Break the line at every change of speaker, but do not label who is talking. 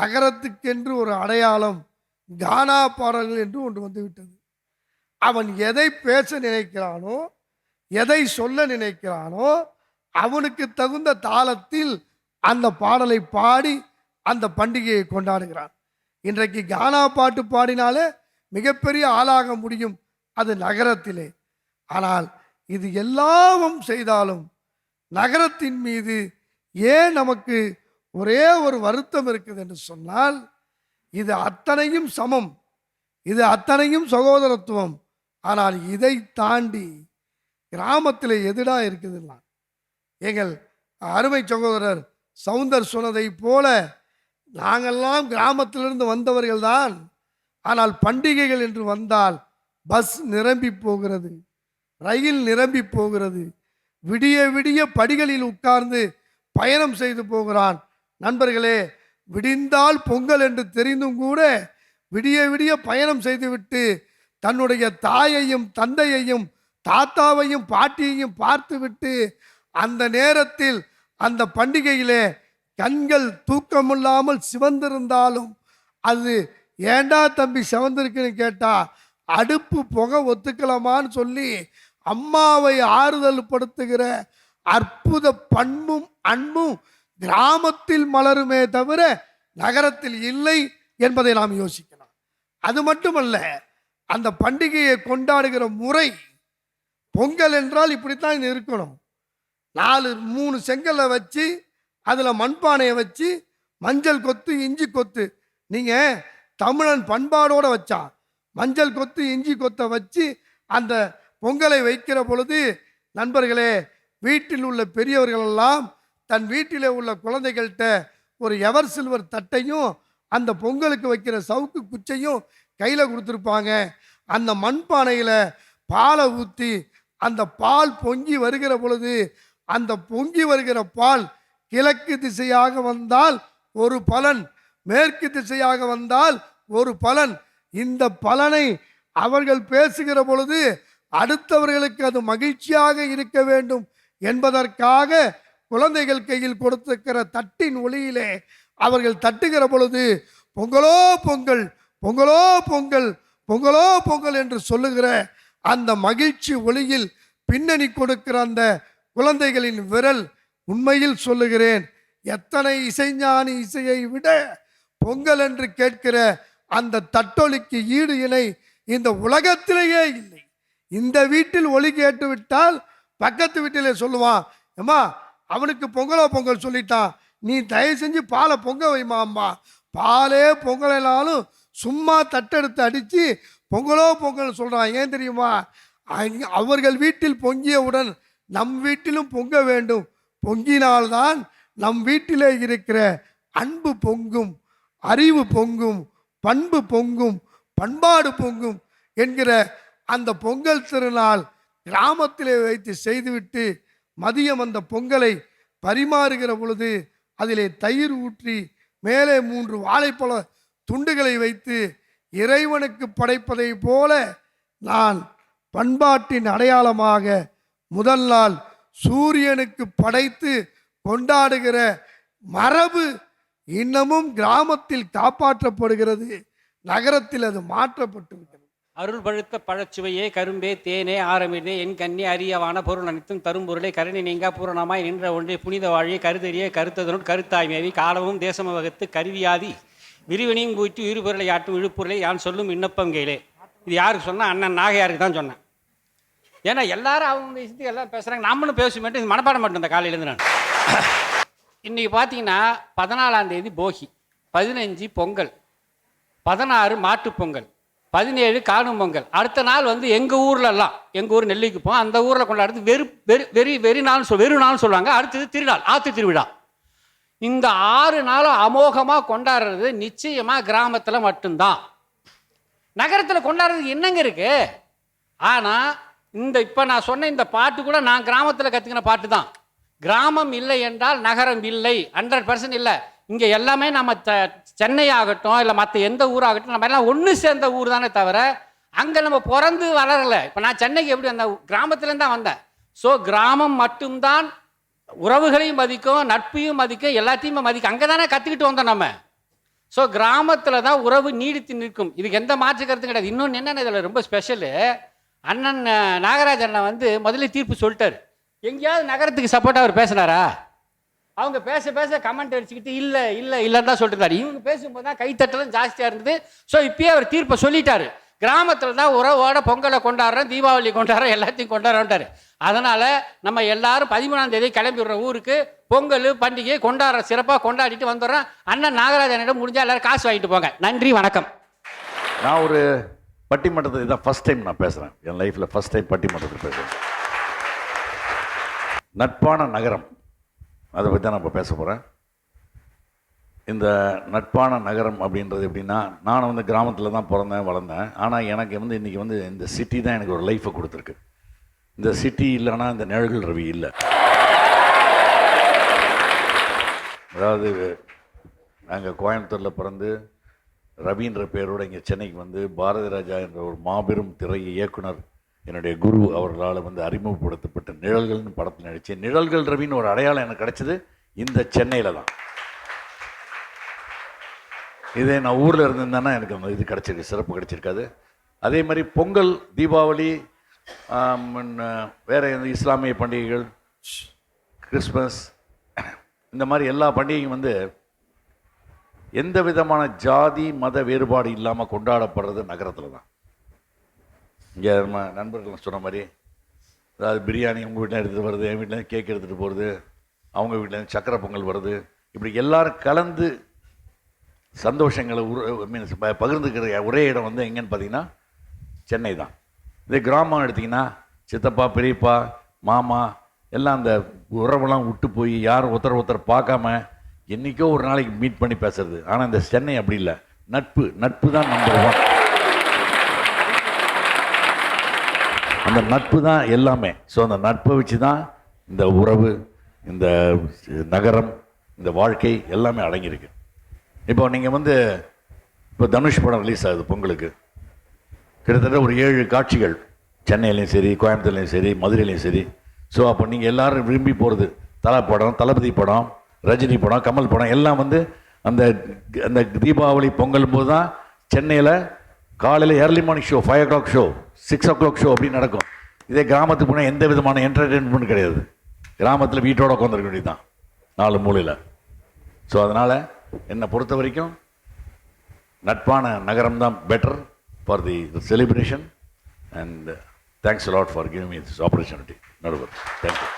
நகரத்துக்கென்று ஒரு அடையாளம் கானா பாடல்கள் என்று ஒன்று வந்துவிட்டது. அவன் எதை பேச நினைக்கிறானோ எதை சொல்ல நினைக்கிறானோ அவனுக்கு தகுந்த தாளத்தில் அந்த பாடலை பாடி அந்த பண்டிகையை கொண்டாடுகிறான். இன்றைக்கு கானா பாட்டு பாடினாலே மிகப்பெரிய ஆளாக முடியும் அது நகரத்திலே. ஆனால் இது எல்லாவும் செய்தாலும் நகரத்தின் மீது ஏன் நமக்கு ஒரே ஒரு வருத்தம் இருக்குது என்று சொன்னால் இது அத்தனையும் சமம். இது அத்தனையும் சகோதரத்துவம். ஆனால் இதை தாண்டி கிராமத்தில் எதிராக இருக்குதுன்னா எங்கள் அருமை சகோதரர் சவுந்தர் சொன்னதை போல நாங்கள்லாம் கிராமத்திலிருந்து வந்தவர்கள் தான் ஆனால் பண்டிகைகள் என்று வந்தால் பஸ் நிரம்பி போகிறது ரயில் நிரம்பி போகிறது விடிய விடிய படிகளில் உட்கார்ந்து பயணம் செய்து போகிறான். நண்பர்களே விடிந்தால் பொங்கல் என்று தெரிந்தும் கூட விடிய விடிய பயணம் செய்துவிட்டு தன்னுடைய தாயையும் தந்தையையும் தாத்தாவையும் பாட்டியையும் பார்த்துவிட்டு அந்த நேரத்தில் அந்த பண்டிகையிலே கண்கள் தூக்கமில்லாமல் சிவந்திருந்தாலும் அது ஏண்டா தம்பி சிவந்திருக்குன்னு கேட்டால் அடுப்பு புகை ஒத்துக்கலாமான்னு சொல்லி அம்மாவை ஆறுதல் படுத்துகிற அற்புத பண்பும் அன்பும் கிராமத்தில் மலருமே தவிர நகரத்தில் இல்லை என்பதை நாம் யோசிக்கலாம். அது மட்டுமல்ல அந்த பண்டிகையை கொண்டாடுகிற முறை பொங்கல் என்றால் இப்படித்தான் இது இருக்கணும். நாலு மூணு செங்கலை வச்சு அதில் மண்பானையை வச்சு மஞ்சள் கொத்து இஞ்சி கொத்து. நீங்கள் தமிழன் பண்பாடோடு வச்சான் மஞ்சள் கொத்து இஞ்சி கொத்தை வச்சு அந்த பொங்கலை வைக்கிற பொழுது நண்பர்களே வீட்டில் உள்ள பெரியவர்களெல்லாம் தன் வீட்டிலே உள்ள குழந்தைகள்கிட்ட ஒரு எவர் சில்வர் தட்டையும் அந்த பொங்கலுக்கு வைக்கிற சவுக்கு குச்சையும் கையில் கொடுத்துருப்பாங்க. அந்த மண்பானையில் பாலை ஊற்றி அந்த பால் பொங்கி வருகிற பொழுது அந்த பொங்கி வருகிற பால் கிழக்கு திசையாக வந்தால் ஒரு பலன் மேற்கு திசையாக வந்தால் ஒரு பலன். இந்த பலனை அவர்கள் பேசுகிற பொழுது அடுத்தவர்களுக்கு அது மகிழ்ச்சியாக இருக்க வேண்டும் என்பதற்காக குழந்தைகள் கையில் கொடுத்திருக்கிற தட்டின் ஒளியிலே அவர்கள் தட்டுகிற பொழுது பொங்கலோ பொங்கல் பொங்கலோ பொங்கல் பொங்கலோ பொங்கல் என்று சொல்லுகிற அந்த மகிழ்ச்சி ஒளியில் பின்னணி கொடுக்கிற அந்த குழந்தைகளின் விரல் உண்மையில் சொல்லுகிறேன் எத்தனை இசைஞானி இசையை விட பொங்கல் என்று கேட்கிற அந்த தட்டொலிக்கு ஈடு இணை இந்த உலகத்திலேயே இல்லை. இந்த வீட்டில் ஒளி கேட்டுவிட்டால் பக்கத்து வீட்டிலே சொல்லுவான் ஏமா அவனுக்கு பொங்கலோ பொங்கல் சொல்லிட்டான் நீ தயவு செஞ்சு பாலை பொங்க வைமாம்மா பாலே பொங்கலைனாலும் சும்மா தட்டெடுத்து அடித்து பொங்கலோ பொங்கல் சொல்கிறான் ஏன் தெரியுமா? அவர்கள் வீட்டில் பொங்கியவுடன் நம் வீட்டிலும் பொங்க வேண்டும். பொங்கினால்தான் நம் வீட்டிலே இருக்கிற அன்பு பொங்கும் அறிவு பொங்கும் பண்பு பொங்கும் பண்பாடு பொங்கும் என்கிற அந்த பொங்கல் திருநாள் கிராமத்திலே வைத்து செய்துவிட்டு மதியம் அந்த பொங்கலை பரிமாறுகிற பொழுது அதிலே தயிர் ஊற்றி மேலே மூன்று வாழைப்பழ துண்டுகளை வைத்து இறைவனுக்கு படைப்பதைப் போல நான் பண்பாட்டின் அடையாளமாக முதல் நாள் சூரியனுக்கு படைத்து கொண்டாடுகிற மரபு இன்னமும் கிராமத்தில் காப்பாற்றப்படுகிறது. நகரத்தில் அது மாற்றப்பட்டு
அருள் பழுத்த பழச்சுவையே கரும்பே தேனே ஆரமிடே என் கண்ணி அரியவான பொருள் அனைத்தும் தரும் பொருளை கருணை நீங்கா பூரணமாய் நின்ற ஒன்றே புனித வாழியை கருதறிய கருத்ததனுள் கருத்தாய்மேவி காலமும் தேசமும் வகுத்து கருவியாதி விரிவனையும் கூட்டி இருபொருளை ஆட்டும் இழுப்பொருளை யான் சொல்லும் விண்ணப்பம் கேளே. இது யாருக்கு சொன்னால் அண்ணன் நாகையாருக்கு தான் சொன்னேன். ஏன்னா எல்லாரும் அவங்க விஷயத்துக்கு எல்லாம் பேசுகிறாங்க நம்மளும் பேச இது மனப்பாடம் மட்டும் இந்த காலையிலேருந்து நான். இன்றைக்கி பார்த்தீங்கன்னா பதினாலாம் தேதி போகி பதினஞ்சு பொங்கல் பதினாறு மாட்டுப் பொங்கல். பதினேழு காணும் பொங்கல். அடுத்த நாள் வந்து எங்கள் ஊர்லலாம் எங்கள் ஊர் நெல்லிக்கு போவோம். அந்த ஊரில் கொண்டாடுறது வெறு வெறு வெறி வெறி நாள் சொல் வெறு நாள் சொல்லுவாங்க. அடுத்தது திருநாள் ஆற்று திருவிழா. இந்த ஆறு நாளும் அமோகமாக கொண்டாடுறது நிச்சயமாக கிராமத்தில் மட்டும்தான். நகரத்தில் கொண்டாடுறதுக்கு என்னங்க இருக்கு? ஆனால் இந்த இப்போ நான் சொன்ன இந்த பாட்டு கூட நான் கிராமத்தில் கற்றுக்கின பாட்டு தான் கிராமம் இல்லை என்றால் நகரம் இல்லை. ஹண்ட்ரட் பர்சன்ட் இல்லை. இங்கே எல்லாமே நம்ம த சென்னை ஆகட்டும் இல்லை மற்ற எந்த ஊராகட்டும் நம்ம எல்லாம் ஒன்று சேர்ந்த ஊர் தானே தவிர அங்கே நம்ம பிறந்து வளரல. இப்போ நான் சென்னைக்கு எப்படி வந்தேன்? கிராமத்துலேருந்து தான் வந்தேன். ஸோ கிராமம் மட்டும்தான் உறவுகளையும் மதிக்கும் நட்பையும் மதிக்கும் எல்லாத்தையுமே மதிக்கும். அங்கே தானே கற்றுக்கிட்டு வந்தோம் நம்ம. ஸோ கிராமத்தில் தான் உறவு நீடித்து நிற்கும். இதுக்கு எந்த மாற்று கருத்து கிடையாது. இன்னொன்று என்னென்ன இதில் ரொம்ப ஸ்பெஷலு அண்ணன் நாகராஜ் அண்ணன் வந்து முதல்ல தீர்ப்பு சொல்லிட்டார். எங்கேயாவது நகரத்துக்கு சப்போர்ட்டாக அவர் பேசினாரா? அவங்க பேச பேச கமெண்ட் அடிச்சுக்கிட்டு இல்லை இல்லை இல்லைன்னு தான் சொல்லிட்டு இவங்க பேசும்போது தான் கைத்தட்டலும் ஜாஸ்தியாக இருந்தது. ஸோ இப்பயே அவர் தீர்ப்பை சொல்லிட்டாரு. கிராமத்தில் தான் உறவோட பொங்கலை கொண்டாடுறோம் தீபாவளி கொண்டாடுறோம் எல்லாத்தையும் கொண்டாடுறோன்ட்டாரு. அதனால் நம்ம எல்லாரும் பதிமூணாம் தேதி கிளம்பி ஊருக்கு பொங்கல் பண்டிகை கொண்டாடுற சிறப்பாக கொண்டாடிட்டு வந்துடுறோம். அண்ணன் நாகராஜனிடம் முடிஞ்சால் எல்லாரும் காசு வாங்கிட்டு போங்க. நன்றி வணக்கம்.
நான் ஒரு பட்டிமன்றத்தில் இதான் ஃபர்ஸ்ட் டைம் நான் பேசுகிறேன் என் லைஃப்பில் ஃபர்ஸ்ட் டைம் பட்டிமன்றத்தில் பேசுகிறேன் நட்பான நகரம். அதை பற்றி தான் நான் இப்போ பேச போகிறேன் இந்த நட்பான நகரம் அப்படின்றது எப்படின்னா நான் வந்து கிராமத்தில் தான் பிறந்தேன் வளர்ந்தேன். ஆனால் எனக்கு வந்து இன்றைக்கி வந்து இந்த சிட்டி தான் எனக்கு ஒரு லைஃப்பை கொடுத்துருக்கு. இந்த சிட்டி இல்லைன்னா இந்த நிழல்கள் ரவி இல்லை. அதாவது நாங்கள் கோயம்புத்தூரில் பிறந்து ரவின்ற பேரோடு இங்கே சென்னைக்கு வந்து பாரதி ராஜா என்ற ஒரு மாபெரும் திரை இயக்குனர் என்னுடைய குரு அவர்களால் வந்து அறிமுகப்படுத்தப்பட்ட நிழல்கள்னு படத்தில் நடித்தேன் நிழல்கள் ரவின்னு ஒரு அடையாளம் எனக்கு கிடச்சிது இந்த சென்னையில் தான். இதே நான் ஊரில் இருந்திருந்தேன்னா எனக்கு அந்த இது கிடச்சிருக்கு சிறப்பு கிடச்சிருக்காது. அதே மாதிரி பொங்கல் தீபாவளி வேறு எந்த இஸ்லாமிய பண்டிகைகள் கிறிஸ்மஸ் இந்த மாதிரி எல்லா பண்டிகையும் வந்து எந்த விதமான ஜாதி மத வேறுபாடு இல்லாமல் கொண்டாடப்படுறது நகரத்தில் தான். இங்கே நம்ம நண்பர்கள் சொன்ன மாதிரி அதாவது பிரியாணி உங்கள் வீட்டில் எடுத்துகிட்டு வருது என் வீட்டில் கேக் எடுத்துகிட்டு போகிறது அவங்க வீட்டில் சக்கரை பொங்கல் வருது இப்படி எல்லோரும் கலந்து சந்தோஷங்களை உரு மீன்ஸ் பகிர்ந்துக்கிற ஒரே இடம் வந்து எங்கேன்னு பார்த்தீங்கன்னா சென்னை தான். இதே கிராமம் எடுத்திங்கன்னா சித்தப்பா பெரியப்பா மாமா எல்லாம் அந்த உறவெல்லாம் விட்டு போய் யாரும் ஒருத்தர் ஒருத்தர் பார்க்காம என்றைக்கோ ஒரு நாளைக்கு மீட் பண்ணி பேசுறது. ஆனால் இந்த சென்னை அப்படி இல்லை. நட்பு நட்பு தான் நம்பர் ஒன் அந்த நட்பு தான் எல்லாமே. ஸோ அந்த நட்பை வச்சு தான் இந்த உறவு இந்த நகரம் இந்த வாழ்க்கை எல்லாமே அடங்கியிருக்கு. இப்போ நீங்கள் வந்து இப்போ தனுஷ் படம் ரிலீஸ் ஆகுது பொங்கலுக்கு. கிட்டத்தட்ட ஒரு ஏழு காட்சிகள். சென்னையிலையும் சரி கோயம்புத்தூர்லேயும் சரி மதுரையிலையும் சரி. ஸோ அப்போ நீங்கள் எல்லோரும் விரும்பி போகிறது தலை படம் தளபதி படம் ரஜினி படம் கமல் படம் எல்லாம் வந்து அந்த அந்த தீபாவளி பொங்கல் போது தான் சென்னையில் காலையில் early morning show five o'clock show six o'clock show அப்படின்னு நடக்கும். இதே கிராமத்துக்கு போனால் எந்த விதமான என்டர்டெயின்மெண்ட் கிடையாது. கிராமத்தில் வீட்டோட உட்காந்துருக்க வேண்டியதுதான். நாலு மூலையில். ஸோ அதனால் என்னை பொறுத்த வரைக்கும் நட்பான நகரம் தான் better for the celebration and thanks lot for giving me this opportunity நடுவர். Thank you